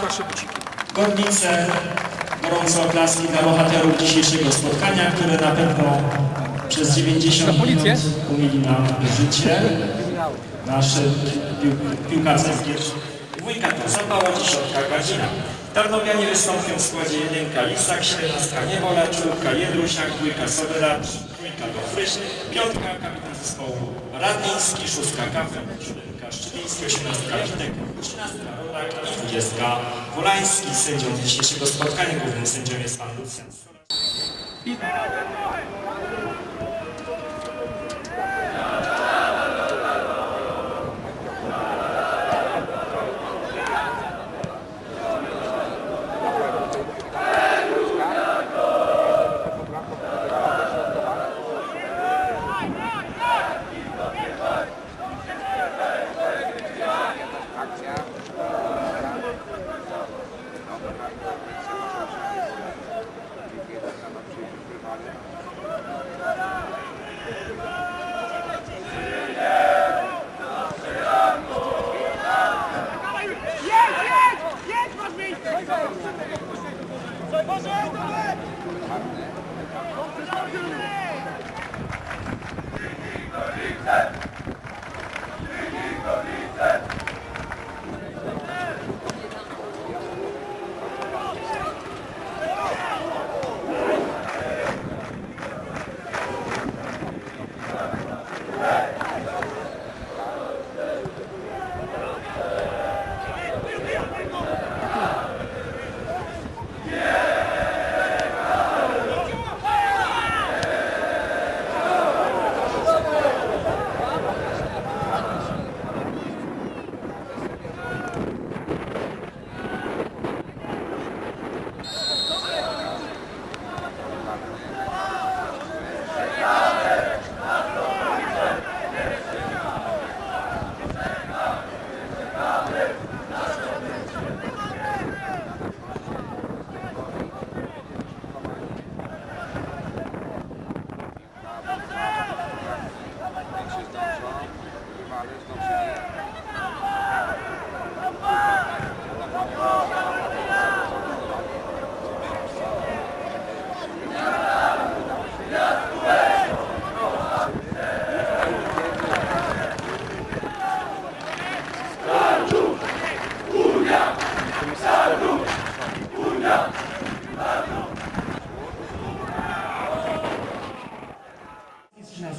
proszę buciki. Gornice, gorące oklaski dla bohaterów dzisiejszego spotkania, które na pewno przez 90 Na policję? minut umili nam życie. Nasze pił, piłkarskie dwójka to Zapała, dziesiątka Gadzina. Tarnowianie wystąpią w składzie jedynka Lisak, siedemnastka Niewola, czwórka Jedrusiak, dwójka Soberacz, trójka Dofryś, piątka kapitan zespołu Radliński, szóstka Kafel, siódemka Szczyliński, osiemnastka Witek, trzynastka Rodak i dwudziestka Wolański. Sędzią dzisiejszego spotkania głównym sędzią jest pan Lucjan Sola.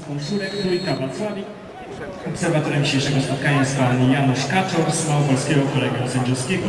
Konsulek Trójka Wrocław Obserwatorem dzisiejszego spotkania jest pan Janusz Kaczor z Małopolskiego Kolegium Sędziowskiego.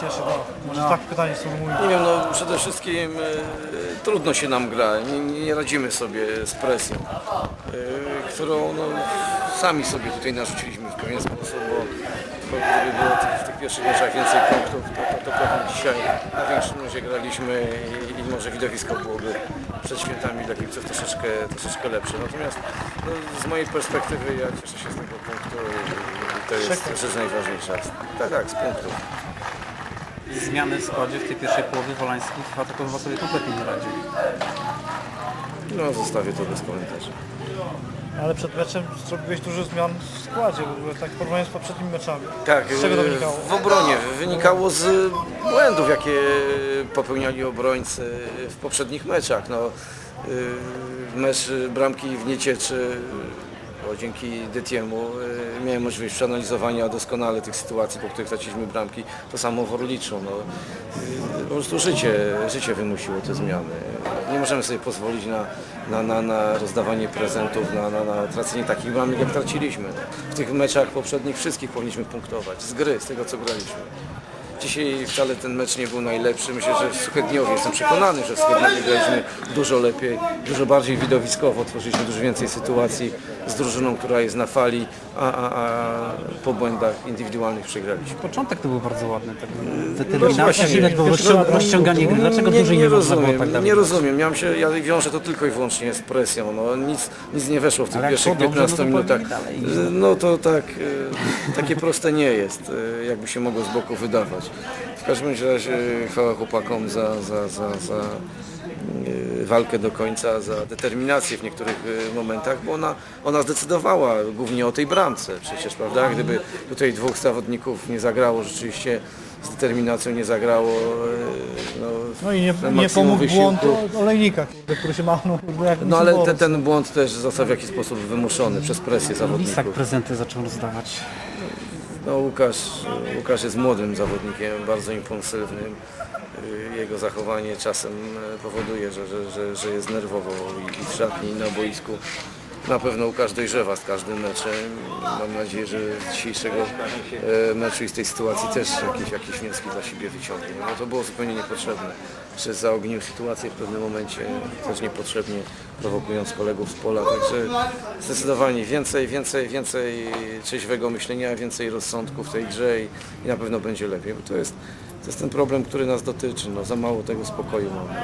Cieszy? No, może tak pytanie sformułuję. Nie wiem, no przede wszystkim e, trudno się nam gra, nie, nie radzimy sobie z presją, e, którą no, sami sobie tutaj narzuciliśmy w pewien sposób, bo, bo gdyby było tych, w tych pierwszych meczach więcej punktów, to, to, to pewnie dzisiaj na większym luzie graliśmy i, i może widowisko byłoby przed świętami dla kibiców troszeczkę, troszeczkę lepsze. Natomiast no, z mojej perspektywy ja cieszę się z tego punktu i, i to jest rzecz najważniejsza. Tak, tak, z punktów. Zmiany w składzie w tej pierwszej połowie Wolańskich atakował sobie kompletnie nie radził. No zostawię to bez komentarzy. Ale przed meczem zrobiłeś dużo zmian w składzie, w ogóle tak w porównaniu z poprzednimi meczami. Tak, Z czego to e, wynikało? w obronie. Wynikało z błędów, jakie popełniali obrońcy w poprzednich meczach. No, e, mecz bramki w Niecieczy, bo dzięki Dytiemu e, miałem możliwość przeanalizowania doskonale tych sytuacji, po których traciliśmy bramki. To samo w Orliczu. No, e, po prostu życie, życie wymusiło te zmiany. Nie możemy sobie pozwolić na, na, na, na rozdawanie prezentów, na, na, na tracenie takich bramek, jak traciliśmy. W tych meczach poprzednich wszystkich powinniśmy punktować, z gry, z tego co graliśmy. Dzisiaj wcale ten mecz nie był najlepszy. Myślę, że w Suchedniowie jestem przekonany, że w Suchedniowie graliśmy dużo lepiej, dużo bardziej widowiskowo, tworzyliśmy dużo więcej sytuacji z drużyną, która jest na fali, a, a, a po błędach indywidualnych przegraliśmy. Początek to był bardzo ładny, tak determinacja, widać było rozcią- rozciąganie gry. Dlaczego nie, dłużej nie nie można było rozumiem, tak dalej? nie rozumiem. Miałem się, ja wiążę to tylko i wyłącznie z presją. No, nic, nic nie weszło w tych Ale jak pierwszych szło dobrze, no 15 to minutach. powinni dalej. No to tak, e, takie proste nie jest, e, jakby się mogło z boku wydawać. W każdym razie e, chwała chłopakom za, za, za, za walkę do końca, za determinację w niektórych e, momentach, bo ona, ona zdecydowała głównie o tej bramce przecież, prawda? Gdyby tutaj dwóch zawodników nie zagrało rzeczywiście z determinacją, nie zagrało e, no, No i nie, nie pomógł błąd wysiłku. olejnika, kurde, który się machnął. jak No ale ten, ten błąd też został w jakiś sposób wymuszony przez presję Lisak zawodników. prezenty zaczął rozdawać. No, Łukasz, Łukasz jest młodym zawodnikiem, bardzo impulsywnym. Y, Jego zachowanie czasem e, powoduje, że, że, że, że jest nerwowo i, w szatni, na boisku. Na pewno Łukasz dojrzewa z każdym meczem. Mam nadzieję, że z dzisiejszego e, meczu i z tej sytuacji też jakieś, jakieś wnioski dla siebie wyciągnie. No to było zupełnie niepotrzebne. Że zaognił sytuację w pewnym momencie, też niepotrzebnie prowokując kolegów z pola. Także zdecydowanie więcej, więcej, więcej trzeźwego myślenia, więcej rozsądku w tej grze i, i na pewno będzie lepiej. Bo to jest, to jest ten problem, który nas dotyczy. No, za mało tego spokoju mamy.